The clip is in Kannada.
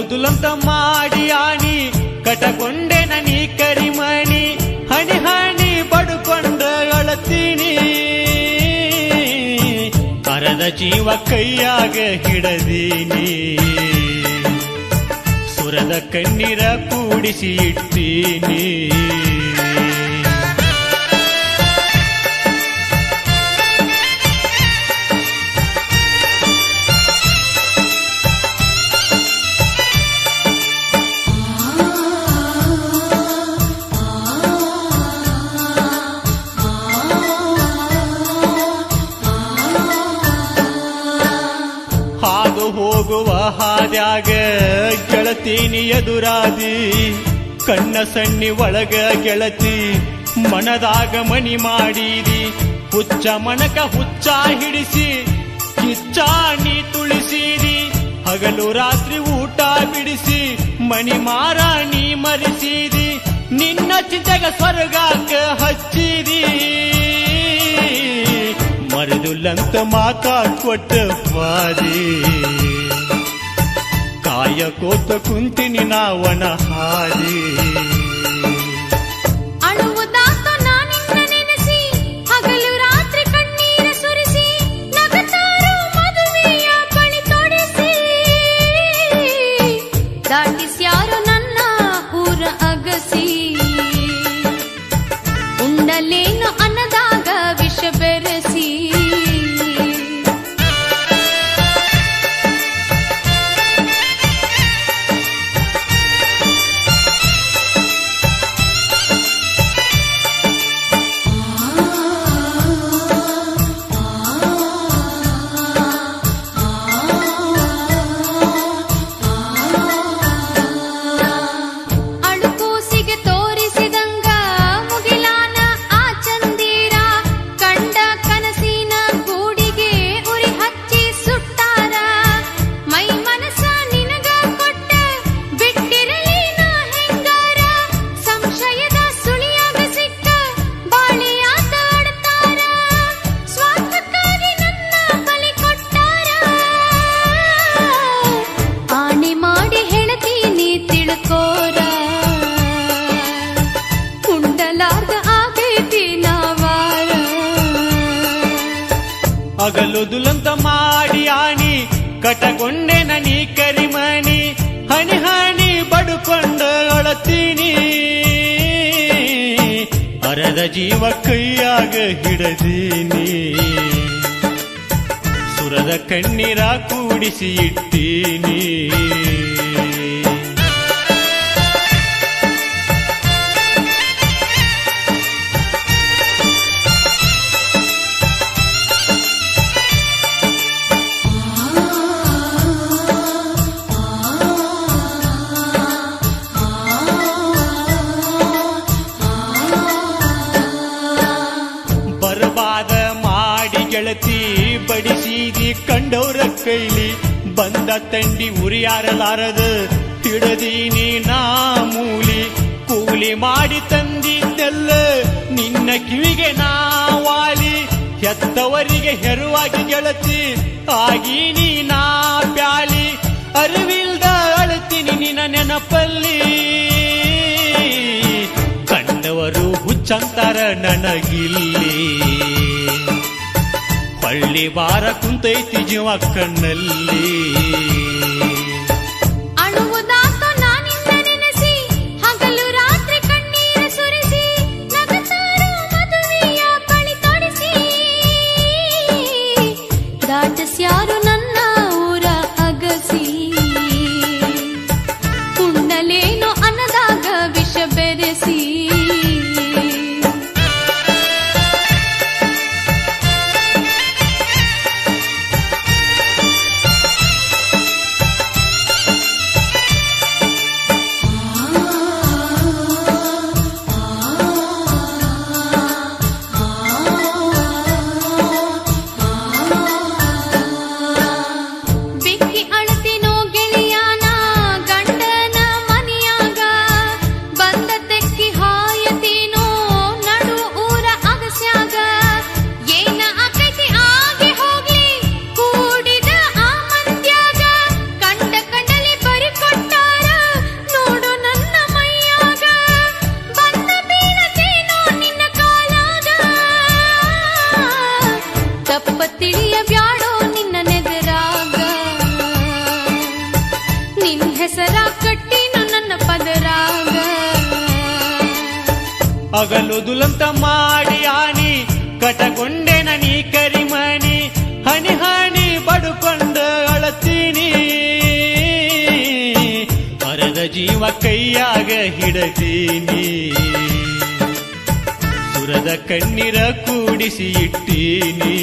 ಹಗಲು ದುಲಂತ ಮಾಡಿ ಆಣಿ ಕಟಗೊಂಡೆ ನನಿ ಕರಿಮಣಿ, ಹಣಿ ಹಣಿ ಬಡ್ಕೊಂಡ ಅಳತೀನಿ. ಕರದ ಜೀವ ಕೈಯಾಗ ಹಿಡದೀನಿ. ಸುರದ ಕಣ್ಣೀರ ಕೂಡಿಸಿ ಇಟ್ಟೀನಿ ಹೋಗುವ ಹಾದ್ಯಾಗ ಗೆಳತೀನಿ ಎದುರಾದಿ, ಕಣ್ಣ ಸಣ್ಣಿ ಒಳಗ ಗೆಳತಿ, ಮನದಾಗ ಮಣಿ ಮಾಡಿದಿ, ಹುಚ್ಚ ಮನಕ ಹುಚ್ಚ ಹಿಡಿಸಿ ಕಿಚ್ಚಾಣಿ ನೀ ತುಳಿಸಿದಿ, ಹಗಲು ರಾತ್ರಿ ಊಟ ಬಿಡಿಸಿ ಮಣಿ ಮಾರಾಣಿ ನೀ ಮರಿಸಿದಿ, ನಿನ್ನ ಚಿಂತೆಗ ಸ್ವರ್ಗಕ್ಕೆ ಹಚ್ಚಿದಿ. ಮರದುಲ್ಲಂತ ಮಾತಾ ಕೊಟ್ಟ ಬಾರಿ ಕಾಯ ಕೋತ ಕುಂತಿನಿ ನಾವನ ಹಾರಿ ಹಗಲು ದುಲಂತ ಮಾಡಿ ಆಣಿ ಕಟಗೊಂಡೆ ನನಿ ಕರಿಮಣಿ, ಹಣಿ ಹಣಿ ಬಡ್ಕೊಂಡ ಒಳತೀನಿ ಅರದ ಜೀವ ಕೈಯಾಗ ಹಿಡದೀನಿ. ಸುರದ ಕಣ್ಣೀರ ಕೂಡಿಸಿ ಇಟ್ಟೀನಿ. ಗೆಳತಿ ಬಡಿಸಿದಿ ಕಂಡವರ ಕೈಲಿ ಬಂದ ತಂಡಿ ಉರಿಯಾರಲಾರದ. ಹಿಡದೀನಿ ನಾ ಮೂಲಿ ಕೂಲಿ ಮಾಡಿ ತಂದಿದ್ದೆಲ್ಲ ನಿನ್ನ ಕಿವಿಗೆ ನಾ ವಾಲಿ. ಹೆತ್ತವರಿಗೆ ಹೆರುವಾಗಿ ಗೆಳತಿ ಆಗೀನಿ ನಾ ಪ್ಯಾಲಿ. ಅರಿವಿಲ್ದ ಅಳತೀನಿ ನಿನ್ನ ನೆನಪಲ್ಲಿ. ಕಂಡವರು ಹುಚ್ಚಂತಾರ ನನಗಿಲ್ಲಿ. ಹೊಳ್ಳಿ ಬಾರ ಕುಂತೈತಿ ಜೀವ ಕಣ್ಣಲ್ಲಿ ಹಗಲು ದುಲಂತ ಮಾಡಿ ಆನಿ, ಕಟಗೊಂಡೆನ ನೀ ಕರಿಮಣಿ ಹನಿ ಹನಿ ಪಡುಕೊಂಡು ಅಳತೀನಿ. ಮರದ ಜೀವ ಕೈಯಾಗ ಹಿಡತೀನಿ. ಸುರದ ಕಣ್ಣೀರ ಕೂಡಿಸಿ ಇಟ್ಟೀನಿ.